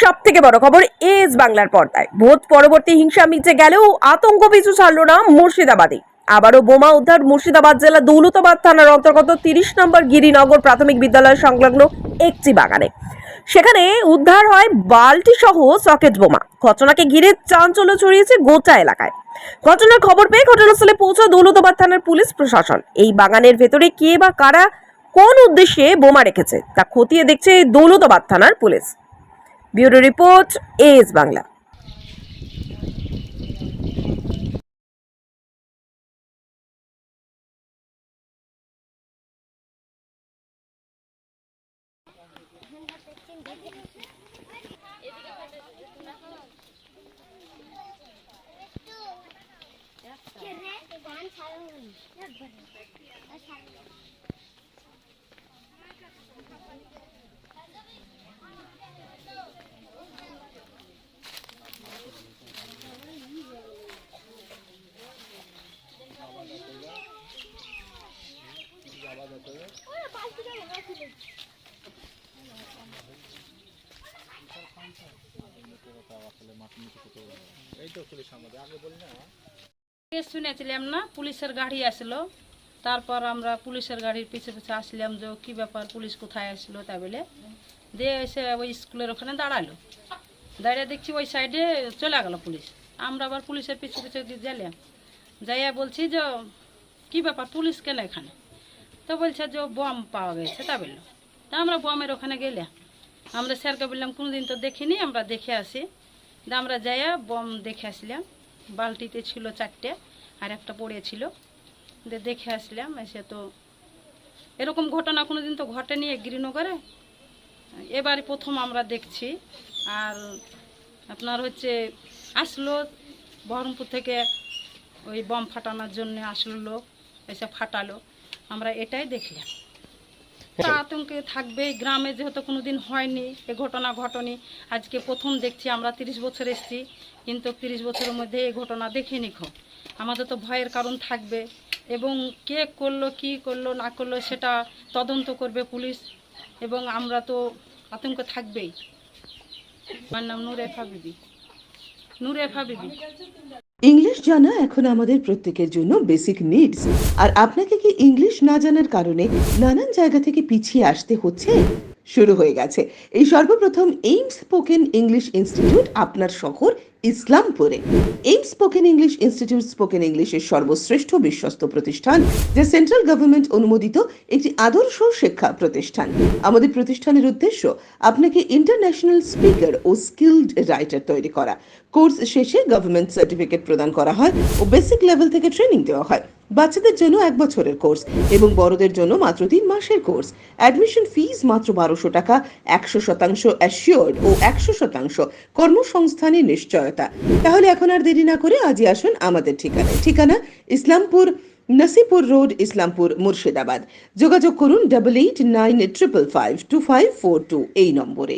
সব থেকে বড় খবর এস বাংলার পর্দায়। ভোট পরবর্তী হিংসা মিটে গেলেও আতঙ্ক পিছু ছাড়ল না মুর্শিদাবাদে। আবারও বোমা উদ্ধার মুর্শিদাবাদ জেলা দৌলতাবাদ থানার অন্তর্গত তিরিশ নম্বর গিরিনগর প্রাথমিক বিদ্যালয় সংলগ্ন একটি বাগানে। সেখানে উদ্ধার হয় বালতি সহ সকেট বোমা। ঘটনাকে ঘিরে চাঞ্চল্য ছড়িয়েছে গোটা এলাকায়। ঘটনার খবর পেয়ে ঘটনাস্থলে পৌঁছা দৌলতাবাদ থানার পুলিশ প্রশাসন। এই বাগানের ভেতরে কে বা কারা কোন উদ্দেশ্যে বোমা রেখেছে তা খতিয়ে দেখছে দৌলতাবাদ থানার police. Bureau report S Bangla এ শুনেছিলাম না, পুলিশের গাড়ি আসলো। তারপর আমরা পুলিশের গাড়ির পিছে পিছে আসলাম যে কি ব্যাপার, পুলিশ কোথায় আসলো তা বলে। দিয়ে এসে ওই স্কুলের ওখানে দাঁড়াল। দাঁড়িয়ে দেখছি ওই সাইডে চলে গেল পুলিশ। আমরা আবার পুলিশের পিছু পিছু গেলাম। যাইয়া বলছি যে, কি ব্যাপার, পুলিশ কেন এখানে? তো বলছে যে, বম পাওয়া গেছে, তা বলল। তা আমরা বমের ওখানে গেলাম। আমরা স্যারকে বললাম, কোনোদিন তো দেখিনি, আমরা দেখে আসি। আমরা যাইয়া বম দেখে আসলাম। বালতিতে ছিল চারটে আর একটা পড়েছিল দেখে আসলাম, এসে তো এরকম ঘটনা কোনো দিন তো ঘটেনি গিরিনগরে। এবারে প্রথম আমরা দেখছি। আর আপনার হচ্ছে আসলো বহরমপুর থেকে ওই বম ফাটানোর জন্য আসলো লোক, এসে ফাটালো। আমরা এটাই দেখলাম। আতঙ্কে থাকবে গ্রামে যেহেতু কোনোদিন হয়নি, এ ঘটনা ঘটনি। আজকে প্রথম দেখছি আমরা তিরিশ বছর এসেছি, কিন্তু তিরিশ বছরের মধ্যে এই ঘটনা দেখিনি খো আমাদের তো ভয়ের কারণ থাকবে। এবং কে করল, কি করল, না করল, সেটা তদন্ত করবে পুলিশ। এবং আমরা তো আতঙ্ক থাকবেই। আমার নাম নুরেফা বিবি। নুরেফা বিবি। ইংলিশ জানা এখন আমাদের প্রত্যেকের জন্য বেসিক নিডস আর আপনাকে কি ইংলিশ না জানার কারণে নানান জায়গা থেকে পিছিয়ে আসতে হচ্ছে? শুরু হয়ে গেছে। এই সর্বপ্রথম এইমস স্পোকেন ইংলিশ ইনস্টিটিউট আপনার শহর ইসলামপুরে। AIMS spoken English institute spoken ইংলিশের সর্বশ্রেষ্ঠ বিশ্বস্ত প্রতিষ্ঠান, যে সেন্ট্রাল গভর্নমেন্ট অনুমোদিত একটি আদর্শ শিক্ষা প্রতিষ্ঠান। আমাদের প্রতিষ্ঠানের উদ্দেশ্য, আপনাকে ইন্টারন্যাশনাল স্পিকার ও স্কিলড রাইটার তৈরি করা। কোর্স শেষে গভর্নমেন্ট সার্টিফিকেট প্রদান করা হয় ও বেসিক লেভেল থেকে ট্রেনিং দেওয়া হয়। বাচ্চাদের জন্য এক বছরের কোর্স এবং বড়দের জন্য মাত্র তিন মাসের কোর্স। অ্যাডমিশন ফিজ মাত্র বারোশো টাকা, একশো শতাংশ অ্যাসিওর্ড ও একশো শতাংশ কর্মসংস্থানের নিশ্চয়তা। তাহলে এখন আর দেরি না করে আজই আসুন আমাদের ঠিকানায় ঠিকানা ইসলামপুর, নসিপুর রোড, ইসলামপুর, মুর্শিদাবাদ। যোগাযোগ করুন double eight nine triple five two five four two এই নম্বরে।